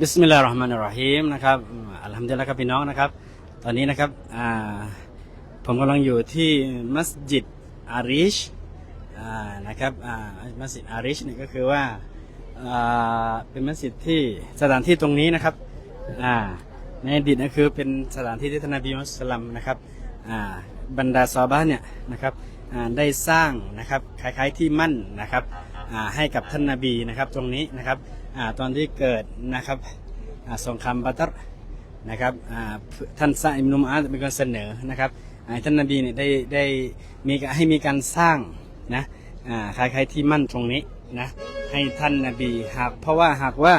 บิสมิลลาฮิรเราะห์มานิรเราะฮีมนะครับอัลฮัมดุลิลละครับพี่น้องนะครับ ตอนนี้นะครับผมกำลังอยู่ที่มัสยิดอาริชนะครับมัสยิดอาริชเนี่ยก็คือว่าเป็นมัสยิดที่สถานที่ตรงนี้นะครับในอดีตนะคือเป็นสถานที่ที่ท่านนบีมุฮัมมัดสลัมนะครับบรรดาซอบะห์เนี่ยนะครับได้สร้างนะครับคล้ายๆที่มั่นนะครับให้กับท่านนบีนะครับตรงนี้นะครับ ตอนที่เกิดนะครับอ่าสงครามบัตรนะครับอ่าท่านซาอิมนุมอาเป็นคนเสนอนะครับท่านนบีเนี่ยได้ได้มีให้มีการสร้างนะคล้ายๆที่มั่นตรงนี้นะให้ท่านนบีหากเพราะว่าหากว่า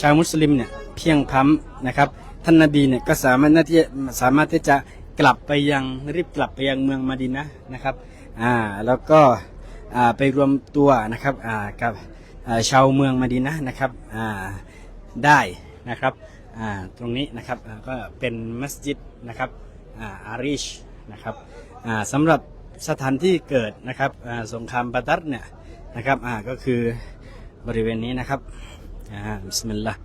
ชาวมุสลิมเนี่ยเพียงพ้ำนะครับท่านนบีเนี่ยก็สามารถที่สามารถที่จะกลับไปยังรีบกลับไปยังเมืองมาดินนะนะครับอ่าแล้วก็อ่าไปรวมตัวนะครับอ่ากับ ชาวเมืองมาดินนะนะครับได้นะครับตรงนี้นะครับก็เป็นมัสยิดนะครับอาอาริชนะครับสำหรับสถานที่เกิดนะครับสงครามบัตรเนี่ยนะครับก็คือบริเวณนี้นะครับอ่าบิสมิลลาห์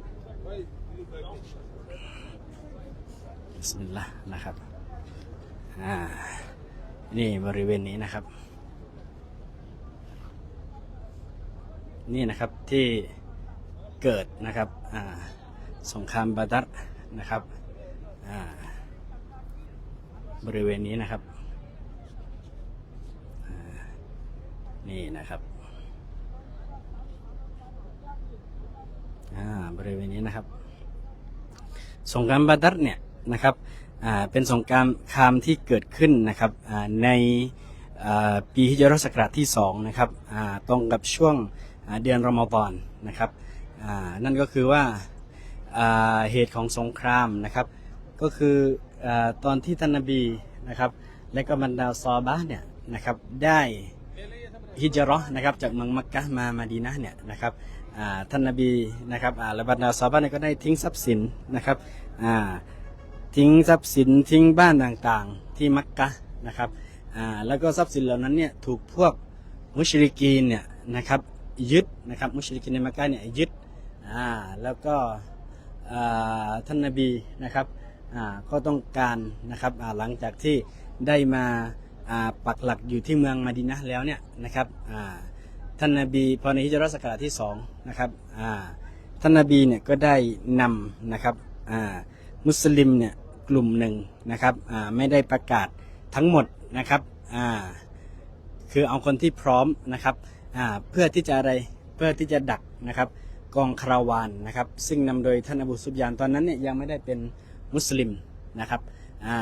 บิสมิลลาห์นะครับนี่บริเวณนี้นะครับ นี่นะครับที่เกิดนะครับสงครามบาดัรนะครับบริเวณนี้นะครับนี่นะครับบริเวณนี้นะครับ สงครามบาดัรเนี่ยนะครับเป็นสงครามคามที่เกิดขึ้นนะครับในปีฮิจรัศักราชที่สองนะครับตรงกับช่วง เดือนรอมฎอนนะครับนั่นก็คือว่าเหตุของสงครามนะครับ ก็คืออตอนที่ท่านนบีนะครับและก็บรรดาซอฮาบะเนี่ยนะครับได้ฮิจราะนะครับจากเมืองมักกะมามาดีนะเนี่ยนะครับท่านนบีนะครับและบรรดาซอฮาบะเนี่ยก็ได้ทิ้งทรัพย์สินนะครับทิ้งทรัพย์สินทิ้งบ้านต่างๆ ที่มักกะนะครับแล้วก็ทรัพย์สินเหล่านั้นเนี่ยถูกพวกมุชริกีนเนี่ยนะครับ ยึดนะครับมุชริกีนในมักกะเนี่ยยึดอ่าแล้วก็ท่านนบีนะครับอ่าก็ต้องการนะครับหลังจากที่ได้มาอ่าปักหลักอยู่ที่เมืองมาดินะแล้วเนี่ยนะครับอ่าท่านนบีพอในฮิจรัสกราชที่สองนะครับอ่าท่านนบีเนี่ยก็ได้นำนะครับอ่ามุสลิมเนี่ยกลุ่มหนึ่งนะครับอ่าไม่ได้ประกาศทั้งหมดนะครับอ่าคือเอาคนที่พร้อมนะครับ เพื่อที่จะอะไรเพื่อที่จะดักนะครับกองคาราวานนะครับ ซึ่งนำโดยท่านอบูซุบยานตอนนั้นเนี่ยยังไม่ได้เป็นมุสลิมนะครับอ่า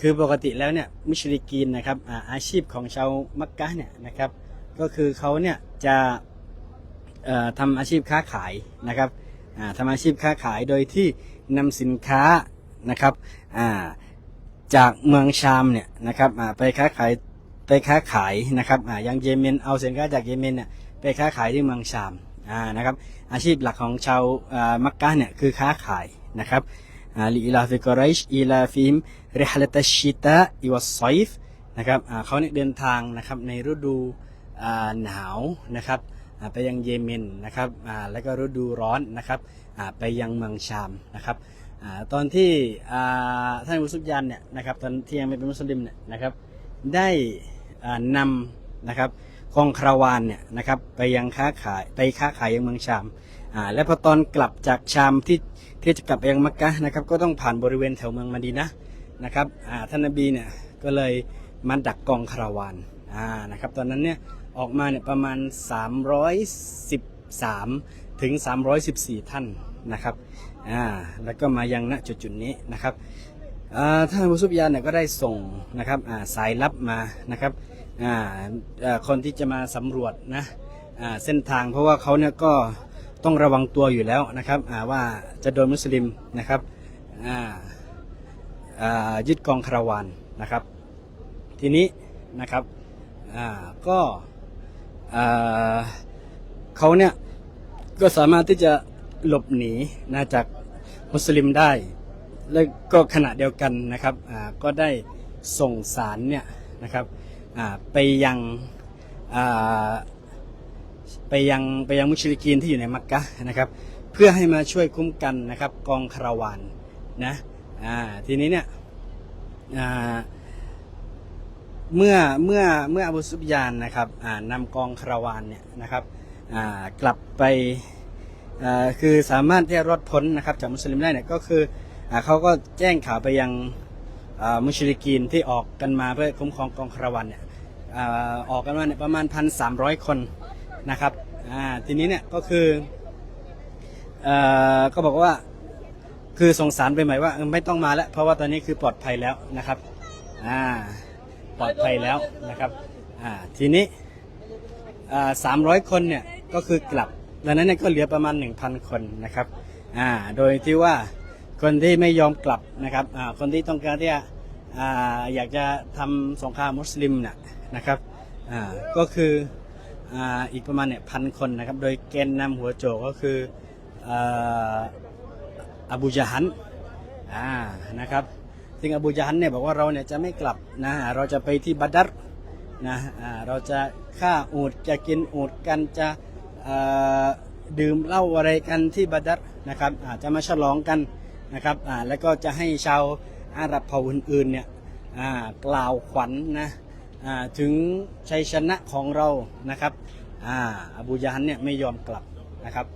คือปกติแล้วเนี่ยมุชริกีนนะครับอาอาชีพของชาวมักกะเนี่ยนะครับก็คือเขาเนี่ยจะเอ่อทำอาชีพค้าขายนะครับอ่าทำอาชีพค้าขายโดยที่นำสินค้านะครับาจากเมืองชามเนี่ยนะครับไปค้าขาย ไปค้าขายนะครับอ่าอย่างเยเมนเอาสินค้าจากเยเมนเนี่ยไปค้าขายที่เมืองชามอ่านะครับอาชีพหลักของชาวอ่ามักกะเนี่ยคือค้าขายนะครับอ่าลีอิลาฟิกอรชอีลาฟิมเริฮลตัชชิตาอิวัสไซฟนะครับอ่าเขาเนี่ยเดินทางนะครับในฤดูอ่าหนาวนะครับอ่าไปยังเยเมนนะครับอ่าแล้วก็ฤดูร้อนนะครับอ่าไปยังเมืองชามนะครับอาตอนที่อ่าท่านอุสุยันเนี่ยนะครับตอนที่ยังไม่เป็นมุสลิมเนี่ยนะครับได้ นำนะครับกองคาราวานเนี่ยนะครับไปยังค้าขายไปค้าขายยังเมืองชามอ่าและพอตอนกลับจากชามที่ที่จะกลับไปยังมักกะนะครับ ก็ต้องผ่านบริเวณแถวเมืองมาดีนะนะครับอ่าท่านนบีเนี่ยก็เลยมาดักกองคาราวานอ่านะครับตอนนั้นเนี่ยออกมาเนี่ยประมาณ 313 ถึง 314 ท่านนะครับอ่าแล้วก็มายังณจุดจุดนี้นะครับ ท่านมุสุบยานเนี่ยก็ได้ส่งนะครับสายลับมานะครับคนที่จะมาสำรวจนะเส้นทางเพราะว่าเขาเนี่ยก็ต้องระวังตัวอยู่แล้วนะครับว่าจะโดนมุสลิมนะครับยึดกองคาราวานนะครับ ทีนี้นะครับก็เขาเนี่ยก็สามารถที่จะหลบหนีนะจากมุสลิมได้ แล้วก็ขณะเดียวกันนะครับก็ได้ส่งสารเนี่ยนะครับไปยังไปยังไปยังมุชริกีนที่อยู่ในมักกะนะครับเพื่อให้มาช่วยคุ้มกันนะครับกองคาราวานนะทีนี้เนี่ยเมื่อเมื่อเมื่ออบูซุบยานนะครับนำกองคาราวานเนี่ยนะครับกลับไปคือสามารถที่จะรอดพ้นนะครับจากมุสลิมได้เนี่ยก็คือ เขาก็แจ้งข่าวไปยังมุชริกีนที่ออกกันมาเพื่อคุ้มครองกองคารวานเนี่ยอออกกันมาเนี่ยประมาณ 1,300 คนนะครับทีนี้เนี่ยก็คือก็บอกว่าคือสงสารไปหมายว่าไม่ต้องมาแล้วเพราะว่าตอนนี้คือปลอดภัยแล้วนะครับปลอดภัยแล้วนะครับทีนี้สามร้อยคนเนี่ยก็คือกลับดังนั้นเนี่ยก็เหลือประมาณ 1,000 คนนะครับโดยที่ว่า คนที่ไม่ยอมกลับนะครับคนที่ต้องการที่จะออยากจะทำสงครามมุสลิมนะนะครับก็คืออ,อีกประมาณเนี่ยพันคนนะครับ โดยแกนนำหัวโจกก็คืออ่ออบูจาฮันนะครับซึ่งอบูจาฮันเนี่ยบอกว่าเราเนี่ยจะไม่กลับนะเราจะไปที่บัดดัรนะเราจะฆ่าอูดจะกินอูดกันจะดื่มเหล้าอะไรกันที่บัดดัรนะครับอาจจะมาฉลองกัน นะครับอ่าแล้วก็จะให้ชาวอาหรับเผ่าอื่นๆเนี่ยอ่ากล่าวขวัญนะอ่าถึงชัยชนะของเรานะครับอ่าอบูจาฮันเนี่ยไม่ยอมกลับนะครับ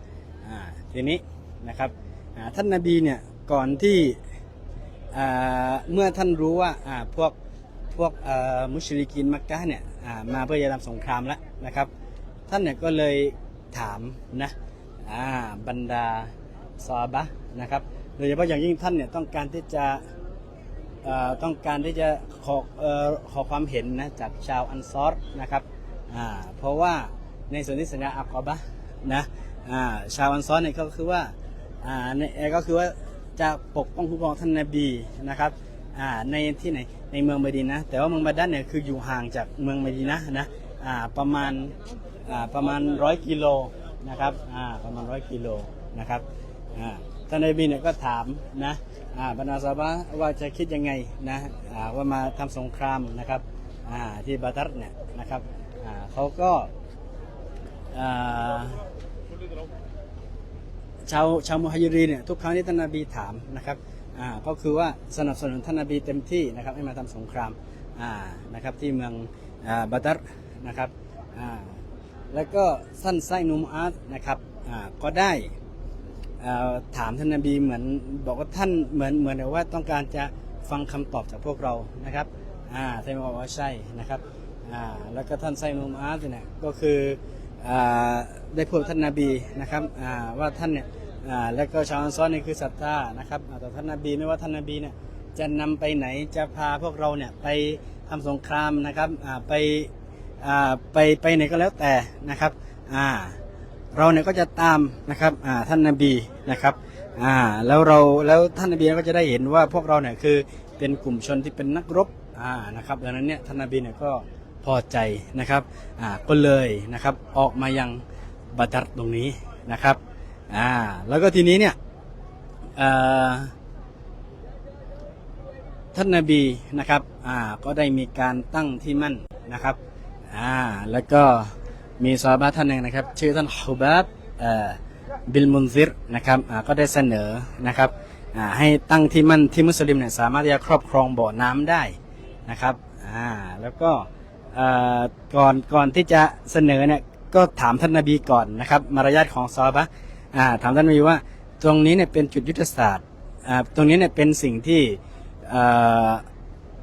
อ่าทีนี้นะครับอ่าท่านนาบีเนี่ยก่อนที่อ่าเมื่อท่านรู้ว่าอ่าพวกพวกมุชริกินมักกะเนี่ยมาเพื่อจะทำสงครามแล้วนะครับ ท่านเนี่ยก็เลยถามนะบรรดาซอฮาบะนะครับ โดยเฉพาะอย่างยิ่งท่านเนี่ยต้องการที่จะต้องการที่จะขออขอความเห็นนะจากชาวอันซอรนะครับเพราะว่าในส่วนที่สัญญาอักอบะนะาชาวอันซอรเนี่ยก็คือว่าในก็คือว่าจะปกป้องคุ้มครองท่านนบีนะครับในที่ไหนในเมืองมดีนะแต่ว่าเมืองบาดันเนี่ยคืออยู่ห่างจากเมืองมดีนะนะประมาณประมาณร้อยกิโลนะครับประมาณร้อยกิโลนะครับ ท่านนบีเนี่ยก็ถามนะอ่าบรรดาซาบะว่าจะคิดยังไงนะอ่าว่ามาทำสงครามนะครับอ่าที่บาดัรเนี่ยนะครับอ่าเขาก็อ่าชาวชาวมุฮัยรีเนี่ยทุกครั้งที่ท่านนบีถามนะครับอ่าก็คือว่าสนับสนุนท่านนบีเต็มที่นะครับให้มาทำสงครามอ่านะครับที่เมืองอ่าบาดัรนะครับอ่าแล้วก็สั้นไส้นุมอาร์ตนะครับอ่าก็ได้ ถามท่านนบีเหมือนบอกว่าท่านเหมือนเหมือนกับว่าต้องการจะฟังคำตอบจากพวกเรานะครับอ่าท่านบอกว่าใช่นะครับอ่าแล้วก็ท่านไส้นุมอาร์ตเนี่ยก็คืออ่าได้พูดท่านนบีนะครับอ่าว่าท่านเนี่ยอ่าแล้วก็ชาวอันซอรเนี่ยคือศรัทธานะครับอ่าต่ท่านนบีไม่ว่าท่านนบีเนี่ยจะนำไปไหนจะพาพวกเราเนี่ยไปทำสงครามนะครับอ่าไปอ่าไปไปไหนก็แล้วแต่นะครับอ่า เราเนี่ยก็จะตามนะครับอ่าท่านนบีนะครับอ่าแล้วเราแล้วท่านนบีก็จะได้เห็นว่าพวกเราเนี่ยคือเป็นกลุ่มชนที่เป็นนักรบอ่านะครับดังนั้นเนี่ยท่านนบีเนี่ยก็พอใจนะครับอ่าก็เลยนะครับออกมายังบัตรตรงนี้นะครับอ่าแล้วก็ทีนี้เนี่ยท่านนาบีนะครับอ่าก็ได้มีการตั้งที่มั่นนะครับอ่าแล้วก็ มีซอฮาบะท่านหนึ่งนะครับ ชื่อท่านฮุบับบิลมุนซิรนะครับก็ได้เสนอนะครับให้ตั้งที่มั่นที่มุสลิมเนี่ยสามารถที่จะครอบครองบ่อน้ำได้นะครับแล้วก่อก่อนก่อนที่จะเสนอเนี่ยก็ถามท่านนาบีก่อนนะครับ มารยาทของซอบะถามท่านนาบีว่าตรงนี้เนี่ยเป็นจุดยุทธศาสตร์ตรงนี้เนี่ยเป็นสิ่งที่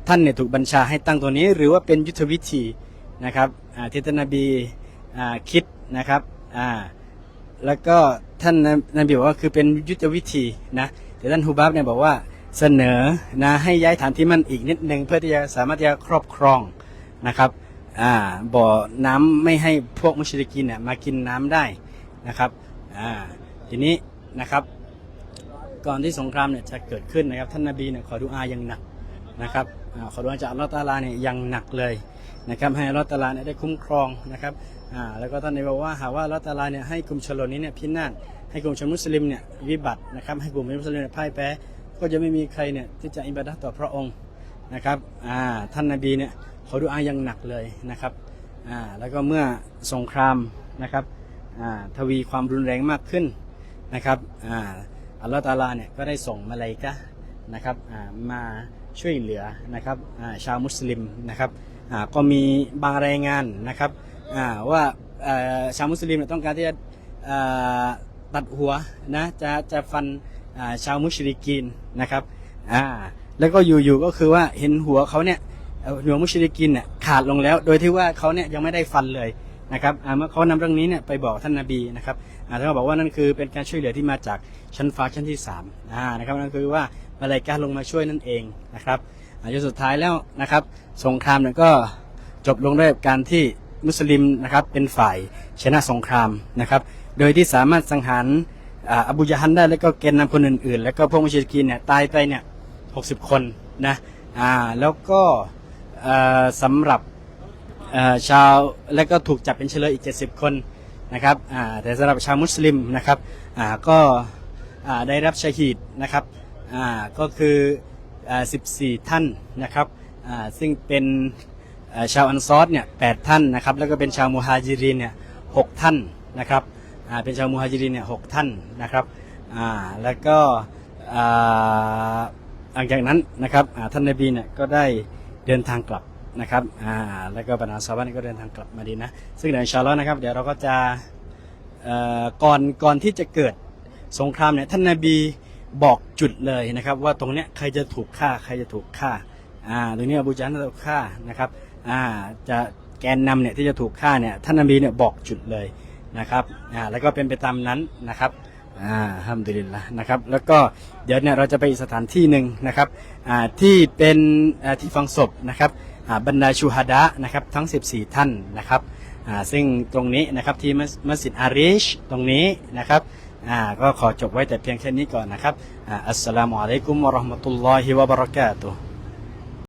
ท่านเนี่ยถูกบัญชาให้ตั้งตัวนี้ หรือว่าเป็นยุทธวิธีนะครับที่ท่านนาบี คิดนะครับอ่าแล้วก็ท่านนบีบอกว่าคือเป็นยุทธวิธีนะแต่ท่านฮูบับเนี่ยบอกว่าเสนอนะให้ย้ายฐานที่มั่นอีกนิดนึงเพื่อที่จะสามารถที่จะครอบครองนะครับอ่าบ่อน้ำไม่ให้พวกมุชริกีนเนี่ยมากินน้ำได้นะครับอ่าทีนี้นะครับ ก่อนที่สงครามเนี่ยจะเกิดขึ้นนะครับท่านนบีเนี่ยขอดุอาอย่างหนักนะครับ ขอดุอาจากอัลลอฮฺตาลาเนี่ยย่างหนักเลยนะครับให้อัลลอฮฺตาลาเนี่ยได้คุ้มครองนะครับอ่าแล้วก็ท่านนบีบอกว่าหากว่าอัลลอฮฺตาลาเนี่ยให้กลุ่มชนเหล่านี้เนี่ยพินาศให้กลุ่มชนมุสลิมเนี่ยวิบัตินะครับให้กลุ่มมุสลิมเนี่ยพ่ายแพ้ก็จะไม่มีใครเนี่ยที่จะอิบาดะต่อพระองค์นะครับอ่าท่านนาบีเนี่ยขอดูอาย่างหนักเลยนะครับอ่าแล้วก็เมื่อสงครามนะครับอ่าทวีความรุนแรงมากขึ้นนะครับอ่าอัลลอฮฺตาลาเนี่ยก็ได้ส่งมาเลาอิกะนะครับอ่ามา ช่วยเหลือนะครับชาวมุสลิมนะครับก็มีบางรายงานนะครับว่าชาวมุสลิมต้องการที่จะตัดหัวนะจะจะฟันชาวมุชริกีนนะครับแล้วก็อยู่ๆก็คือว่าเห็นหัวเขาเนี่ยหัวมุชริกีนเนี่ยขาดลงแล้ว โดยที่ว่าเขาเนี่ยยังไม่ได้ฟันเลยนะครับอ่าเมื่อเขานำเรื่องนี้เนี่ยไปบอกท่านนาบีนะครับท่านก็บอกว่านั่นคือเป็นการช่วยเหลือที่มาจากชั้นฟ้าชั้นที่สามนะครับนั่นคือว่า มาลายกาลงมาช่วยนั่นเองนะครับอาจนสุดท้ายแล้วนะครับ สงครามเนี่ยก็จบลงด้วยการที่มุสลิมนะครับเป็นฝ่ายชนะสงครามนะครับ โดยที่สามารถสังหารออบูยะฮันได้แล้วก็แกนนำคนอื่นๆ แล้วก็พวกมุชริกีนเนี่ยตายไปเนี่ยหกสิบคนนะอ่าแล้วก็สำหรับชาวและก็ถูกจับเป็นเฉลยอีก 70 คนนะครับอ่าแต่สำหรับชาวมุสลิมนะครับอ่าก็ได้รับชาฮีดนะครับ ก็คือ 14 ท่านนะครับซึ่งเป็นชาวอันซอรเนี่ย8ท่านนะครับแล้วก็เป็นชาวมุฮาจิรินเนี่ย6ท่านนะครับเป็นชาวมุฮาจิรินเนี่ย6ท่านนะครับแล้วก็หลังจากนั้นนะครับท่านนบีเนี่ยก็ได้เดินทางกลับนะครับแล้วก็บรรดาชาวบ้านก็เดินทางกลับมาดีนะซึ่งเดี๋ยวชาลลอนะครับเดี๋ยวเราก็จะก่อนก่อนที่จะเกิดสงครามเนี่ยท่านนบี บอกจุดเลยนะครับ ว่าตรงเนี้ยใครจะถูกฆ่าใครจะถูกฆ่าอ่าตรงนี้อบูจาฮันจะถูกฆ่านะครับอ่าจะแกนนำเนี่ยที่จะถูกฆ่าเนี่ยท่านนาบีเนี่ยบอกจุดเลยนะครับอ่าแล้วก็เป็นไปตามนั้นนะครับอ่าฮัมดุลิลละนะครับแล้วก็เดี๋ยวเนี่ยเราจะไปอีกสถานที่หนึ่งนะครับอ่าที่เป็นอ่าที่ฝังศพนะครับอ่าบรรดาชูฮัดะนะครับทั้ง 14 ท่านนะครับอ่าซึ่งตรงนี้นะครับที่มัสมัสยิดอาริชตรงนี้นะครับ อ่าก็ขอจบไว้แต่เพียงแค่นี้ก่อนนะครับอ่าอัสสลามุอะลัยกุมวะเราะห์มะตุลลอฮิวะบะเราะกาตุฮ์